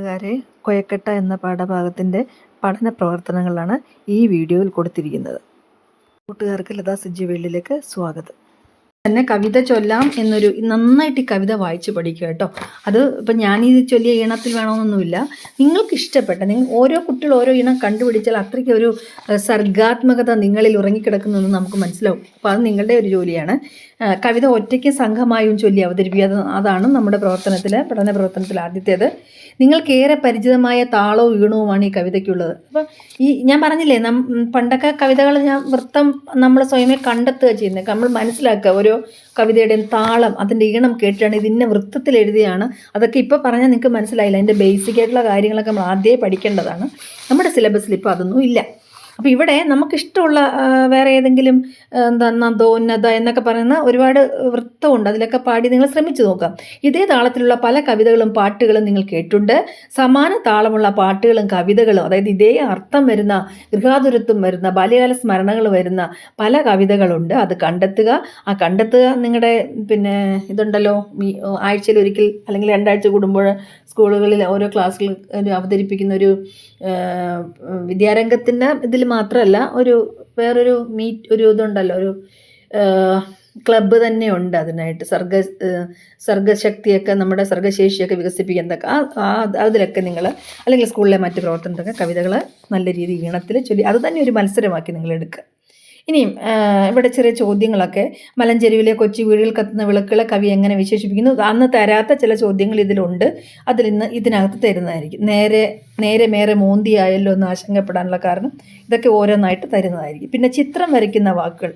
കൂട്ടുകാരെ കൊയക്കട്ട എന്ന പാഠഭാഗത്തിന്റെ പഠന പ്രവർത്തനങ്ങളാണ് ഈ വീഡിയോയിൽ കൊടുത്തിരിക്കുന്നത്. കൂട്ടുകാർക്ക് ലതാ സജ്ജീവേളിലേക്ക് സ്വാഗതം. തന്നെ കവിത ചൊല്ലാം എന്നൊരു നന്നായിട്ട് ഈ കവിത വായിച്ച് പഠിക്കുക കേട്ടോ. അത് ഇപ്പം ഞാൻ ഈ ചൊല്ലിയ ഈണത്തിൽ വേണമെന്നൊന്നുമില്ല നിങ്ങൾക്ക് ഇഷ്ടപ്പെട്ട നിങ്ങൾ ഓരോ കുട്ടികൾ ഓരോ ഈണം കണ്ടുപിടിച്ചാൽ അത്രയ്ക്ക് ഒരു സർഗാത്മകത നിങ്ങളിൽ ഉറങ്ങിക്കിടക്കുന്നതെന്ന് നമുക്ക് മനസ്സിലാവും. അപ്പോൾ അത് നിങ്ങളുടെ ഒരു ജോലിയാണ്. കവിത ഒറ്റയ്ക്ക് സംഘമായും ചൊല്ലി അവതരിപ്പിക്കുക അതാണ് നമ്മുടെ പ്രവർത്തനത്തിൽ പഠന പ്രവർത്തനത്തിൽ ആദ്യത്തേത്. നിങ്ങൾക്കേറെ പരിചിതമായ താളവും ഈണവുമാണ് ഈ കവിതയ്ക്കുള്ളത്. അപ്പം ഈ ഞാൻ പറഞ്ഞില്ലേ നം പണ്ടൊക്കെ കവിതകൾ ഞാൻ വൃത്തം നമ്മൾ സ്വയമേ കണ്ടെത്തുക ചെയ്യുന്നത്. നമ്മൾ മനസ്സിലാക്കുക ഓരോ കവിതയുടെയും താളം അതിന്റെ ഈണം കേട്ടിട്ടാണ് ഇത് ഇന്ന വൃത്തത്തിൽ എഴുതിയാണ്. അതൊക്കെ ഇപ്പോൾ പറഞ്ഞാൽ നിങ്ങൾക്ക് മനസ്സിലായില്ല. അതിന്റെ ബേസിക് ആയിട്ടുള്ള കാര്യങ്ങളൊക്കെ നമ്മൾ ആദ്യമേ പഠിക്കേണ്ടതാണ്. നമ്മുടെ സിലബസിൽ ഇപ്പോൾ അതൊന്നും ഇല്ല. അപ്പോൾ ഇവിടെ നമുക്കിഷ്ടമുള്ള വേറെ ഏതെങ്കിലും എന്താ നദോ ഉന്നത എന്നൊക്കെ പറയുന്ന ഒരുപാട് വൃത്തമുണ്ട്. അതിലൊക്കെ പാടി നിങ്ങൾ ശ്രമിച്ചു നോക്കാം. ഇതേ താളത്തിലുള്ള പല കവിതകളും പാട്ടുകളും നിങ്ങൾ കേട്ടിട്ടുണ്ട്. സമാന താളമുള്ള പാട്ടുകളും കവിതകളും അതായത് ഇതേ അർത്ഥം വരുന്ന ഗൃഹാതുരത്വം വരുന്ന ബാല്യകാല സ്മരണകൾ വരുന്ന പല കവിതകളുണ്ട്. അത് കണ്ടെത്തുക. ആ കണ്ടെത്തുക നിങ്ങളുടെ പിന്നെ ഇതുണ്ടല്ലോ ആഴ്ചയിൽ ഒരിക്കൽ അല്ലെങ്കിൽ രണ്ടാഴ്ച കൂടുമ്പോൾ സ്കൂളുകളിൽ ഓരോ ക്ലാസ്സുകൾ അവതരിപ്പിക്കുന്ന ഒരു വിദ്യാരംഗത്തിന്റെ ഇതിൽ മാത്രമല്ല ഒരു വേറൊരു മീറ്റ് ഒരു ഇതുണ്ടല്ലോ ഒരു ക്ലബ്ബ് തന്നെയുണ്ട് അതിനായിട്ട്. സർഗ സർഗശക്തിയൊക്കെ നമ്മുടെ സർഗശേഷിയൊക്കെ വികസിപ്പിക്കുന്നതൊക്കെ. ആ അതിലൊക്കെ നിങ്ങൾ അല്ലെങ്കിൽ സ്കൂളിലെ മറ്റ് പ്രവർത്തനത്തൊക്കെ കവിതകൾ നല്ല രീതിയിൽ ഈണത്തിൽ ചൊല്ലി അത് തന്നെ ഒരു മത്സരമാക്കി നിങ്ങൾ എടുക്കുക. ഇനിയും ഇവിടെ ചെറിയ ചോദ്യങ്ങളൊക്കെ. മലഞ്ചെരുവിലെ കൊച്ചി വീടുകൾ കത്തുന്ന വിളക്കുകളെ കവി എങ്ങനെ വിശേഷിപ്പിക്കുന്നു? അന്ന് തരാത്ത ചില ചോദ്യങ്ങൾ ഇതിലുണ്ട്. അതിൽ ഇന്ന് ഇതിനകത്ത് തരുന്നതായിരിക്കും. നേരെ നേരെ മേരെ മോന്തിയായല്ലോ എന്ന് ആശങ്കപ്പെടാനുള്ള കാരണം ഇതൊക്കെ ഓരോന്നായിട്ട് തരുന്നതായിരിക്കും. പിന്നെ ചിത്രം വരയ്ക്കുന്ന വാക്കുകൾ.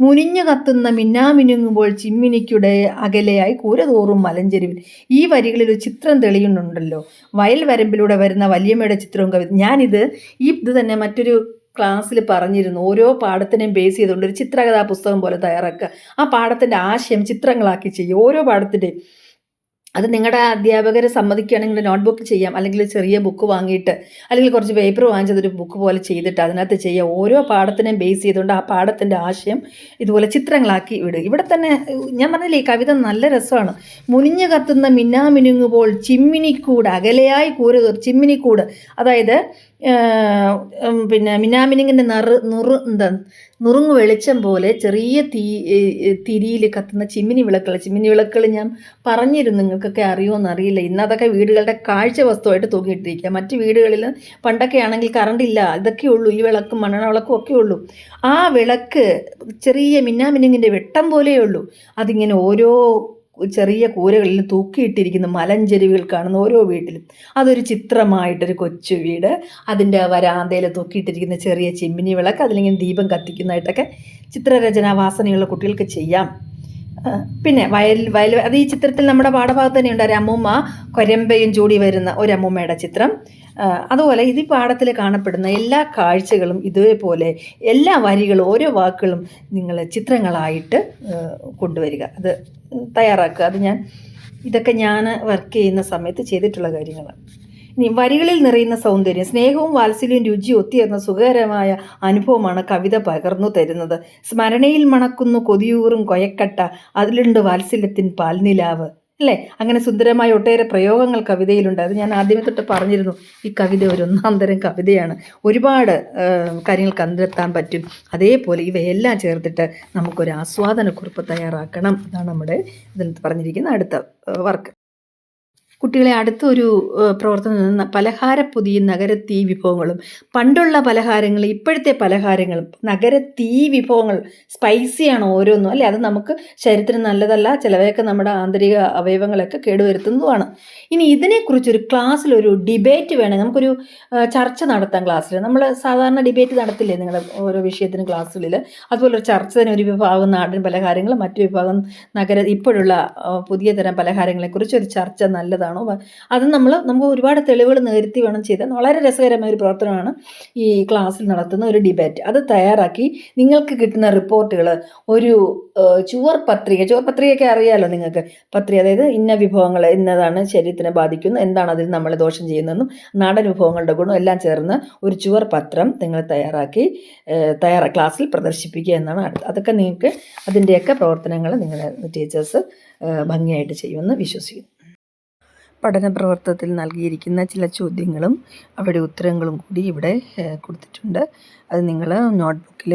മുനിഞ്ഞു കത്തുന്ന മിന്നാമിനുങ്ങുമ്പോൾ ചിമ്മിനിക്കുടെ അകലെയായി കൂരതോറും മലഞ്ചെരുവിൽ ഈ വരികളിൽ ഒരു ചിത്രം തെളിയുന്നുണ്ടല്ലോ. വയൽ വരമ്പിലൂടെ വരുന്ന വല്യമ്മയുടെ ചിത്രവും കവി ഞാനിത് ഈ ഇത് തന്നെ മറ്റൊരു ക്ലാസ്സിൽ പറഞ്ഞിരുന്നു ഓരോ പാഠത്തിനെയും ബേസ് ചെയ്തുകൊണ്ട് ഒരു ചിത്രകഥാ പുസ്തകം പോലെ തയ്യാറാക്കുക. ആ പാഠത്തിന്റെ ആശയം ചിത്രങ്ങളാക്കി ചെയ്യുക. ഓരോ പാഠത്തിന്റെയും അത് നിങ്ങളുടെ അധ്യാപകരെ സമ്മതിക്കുകയാണെങ്കിൽ നോട്ട്ബുക്ക് ചെയ്യാം. അല്ലെങ്കിൽ ചെറിയ ബുക്ക് വാങ്ങിയിട്ട് അല്ലെങ്കിൽ കുറച്ച് പേപ്പർ വാങ്ങിച്ചതൊരു ബുക്ക് പോലെ ചെയ്തിട്ട് അതിനകത്ത് ചെയ്യുക. ഓരോ പാഠത്തിനെയും ബേസ് ചെയ്തുകൊണ്ട് ആ പാഠത്തിന്റെ ആശയം ഇതുപോലെ ചിത്രങ്ങളാക്കി വിടുക ഇവിടെ തന്നെ ഞാൻ പറഞ്ഞില്ലേ ഈ കവിത നല്ല രസമാണ്. മുനിഞ്ഞു കത്തുന്ന മിന്നാമിനുങ്ങുമ്പോൾ ചിമ്മിനിക്കൂട് അകലെയായി കൂര ചിമ്മിനിക്കൂട്. അതായത് പിന്നെ മിന്നാമിനുങ്ങിന്റെ നറു നുറു എന്താ നുറുങ്ങ് വെളിച്ചം പോലെ ചെറിയ തീ തിരിയിൽ കത്തുന്ന ചിമ്മിനി വിളക്കുകൾ. ചിമ്മിനി വിളക്കുകൾ ഞാൻ പറഞ്ഞിരുന്നു നിങ്ങൾക്കൊക്കെ അറിയുമോ അറിയില്ല. ഇന്ന് അതൊക്കെ വീടുകളുടെ കാഴ്ച വസ്തുവായിട്ട് തൂക്കിയിട്ടിരിക്കുക. മറ്റ് വീടുകളിൽ പണ്ടൊക്കെ ആണെങ്കിൽ കറണ്ട് ഇല്ല. ഇതൊക്കെ ഉള്ളൂ. ഈ വിളക്കും മണ്ണെണ്ണ വിളക്കും ഒക്കെ ഉള്ളൂ. ആ വിളക്ക് ചെറിയ മിന്നാമിനുങ്ങിന്റെ വെട്ടം പോലെയേ ഉള്ളൂ. അതിങ്ങനെ ഓരോ ചെറിയ കൂരകളിൽ തൂക്കിയിട്ടിരിക്കുന്ന മലഞ്ചെരുവുകൾ കാണുന്ന ഓരോ വീട്ടിലും. അതൊരു ചിത്രമായിട്ടൊരു കൊച്ചു വീട്. അതിന്റെ വരാന്തയിൽ തൂക്കിയിട്ടിരിക്കുന്ന ചെറിയ ചിമ്മിനി വിളക്ക് അതിലിങ്ങനെ ദീപം കത്തിക്കുന്നതായിട്ടൊക്കെ ചിത്രരചനാ വാസനയുള്ള കുട്ടികൾക്ക് ചെയ്യാം. പിന്നെ വയൽ വയൽ അത് ഈ ചിത്രത്തിൽ നമ്മുടെ പാഠഭാഗത്ത് തന്നെയുണ്ട് ഒരു അമ്മൂമ്മ കൊരമ്പയും ചൂടി വരുന്ന ഒരു ചിത്രം. അതുപോലെ ഇത് പാഠത്തിൽ കാണപ്പെടുന്ന എല്ലാ കാഴ്ചകളും ഇതേപോലെ എല്ലാ വരികളും ഓരോ വാക്കുകളും നിങ്ങൾ ചിത്രങ്ങളായിട്ട് കൊണ്ടുവരിക. അത് തയ്യാറാക്കുക. അത് ഞാൻ ഇതൊക്കെ ഞാൻ വർക്ക് ചെയ്യുന്ന സമയത്ത് ചെയ്തിട്ടുള്ള കാര്യങ്ങളാണ്. വരികളിൽ നിറയുന്ന സൗന്ദര്യം സ്നേഹവും വാത്സല്യവും രുചിയും ഒത്തുചേർന്ന സുഖകരമായ അനുഭവമാണ് കവിത പകർന്നു തരുന്നത്. സ്മരണയിൽ മണക്കുന്നു കൊതിയൂറും കൊയക്കട്ട അതിലുണ്ട് വാത്സല്യത്തിൻ പാൽനിലാവ്. അല്ലേ? അങ്ങനെ സുന്ദരമായ ഒട്ടേറെ പ്രയോഗങ്ങൾ കവിതയിലുണ്ട്. അത് ഞാൻ ആദ്യമേ തൊട്ട് പറഞ്ഞിരുന്നു. ഈ കവിത ഒരു ഒന്നാം തരം കവിതയാണ്. ഒരുപാട് കാര്യങ്ങൾ കണ്ടെത്താൻ പറ്റും. അതേപോലെ ഇവയെല്ലാം ചേർത്തിട്ട് നമുക്കൊരു ആസ്വാദനക്കുറിപ്പ് തയ്യാറാക്കണം. അതാണ് നമ്മുടെ ഇതിൽ പറഞ്ഞിരിക്കുന്ന അടുത്ത വർക്ക്. കുട്ടികളെ അടുത്തൊരു പ്രവർത്തനം നിന്ന് പലഹാരപ്പൊതിയും നഗരത്തീ വിഭവങ്ങളും. പണ്ടുള്ള പലഹാരങ്ങൾ ഇപ്പോഴത്തെ പലഹാരങ്ങളും നഗരത്തീ വിഭവങ്ങൾ സ്പൈസിയാണ് ഓരോന്നും. അല്ലേ? അത് നമുക്ക് ശരീരത്തിന് നല്ലതല്ല ചിലവയൊക്കെ നമ്മുടെ ആന്തരിക അവയവങ്ങളൊക്കെ കേടുവരുത്തുന്നതുമാണ്. ഇനി ഇതിനെക്കുറിച്ചൊരു ക്ലാസ്സിലൊരു ഡിബേറ്റ് വേണം. നമുക്കൊരു ചർച്ച നടത്താം ക്ലാസ്സിൽ നമ്മൾ സാധാരണ ഡിബേറ്റ് നടത്തില്ലേ നിങ്ങളുടെ ഓരോ വിഷയത്തിന് ക്ലാസ്സുകളിൽ അതുപോലെ ഒരു ചർച്ച തന്നെ ഒരു വിഭാഗം നാടൻ പലഹാരങ്ങൾ മറ്റു വിഭാഗം നഗര ഇപ്പോഴുള്ള പുതിയ തരം പലഹാരങ്ങളെക്കുറിച്ച് ഒരു ചർച്ച നല്ലതാണോ. വ- അത് നമ്മൾ നമുക്ക് ഒരുപാട് തെളിവുകൾ നിരത്തി വേണം ചെയ്താൽ വളരെ രസകരമായ ഒരു പ്രവർത്തനമാണ് ഈ ക്ലാസ്സിൽ നടത്തുന്ന ഒരു ഡിബേറ്റ്. അത് തയ്യാറാക്കി നിങ്ങൾക്ക് കിട്ടുന്ന റിപ്പോർട്ടുകൾ ഒരു ചുവർ പത്രിക ചുവർ പത്രികയൊക്കെ അറിയാമല്ലോ നിങ്ങൾക്ക്? പത്രിക അതായത് ഇന്ന വിഭവങ്ങൾ ഇന്നതാണ് ശരീരത്തിനെ ബാധിക്കുന്നു എന്താണ് അതിൽ നമ്മൾ ദോഷം ചെയ്യുന്നതെന്നും നാടൻ വിഭവങ്ങളുടെ ഗുണം എല്ലാം ചേർന്ന് ഒരു ചുവർ പത്രം നിങ്ങൾ തയ്യാറാക്കി തയ്യാറാ ക്ലാസ്സിൽ പ്രദർശിപ്പിക്കുക എന്നാണ് അടുത്ത്. അതൊക്കെ നിങ്ങൾക്ക് അതിന്റെയൊക്കെ പ്രവർത്തനങ്ങൾ നിങ്ങളുടെ ടീച്ചേഴ്സ് ഭംഗിയായിട്ട് ചെയ്യുമെന്ന് വിശ്വസിക്കുന്നു. പഠന പ്രവർത്തനത്തിൽ നൽകിയിരിക്കുന്ന ചില ചോദ്യങ്ങളും അവയുടെ ഉത്തരങ്ങളും കൂടി ഇവിടെ കൊടുത്തിട്ടുണ്ട്. അത് നിങ്ങൾ നോട്ട്ബുക്കിൽ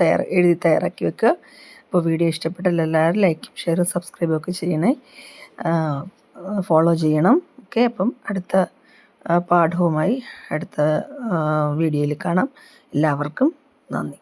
തയ്യാർ എഴുതി തയ്യാറാക്കി വെക്കുക. അപ്പോൾ വീഡിയോ ഇഷ്ടപ്പെട്ടാൽ എല്ലാവരും ലൈക്കും ഷെയറും സബ്സ്ക്രൈബും ഒക്കെ ചെയ്യണേ. ഫോളോ ചെയ്യണം. ഓക്കെ അപ്പം അടുത്ത പാഠവുമായി അടുത്ത വീഡിയോയിൽ കാണാം. എല്ലാവർക്കും നന്ദി.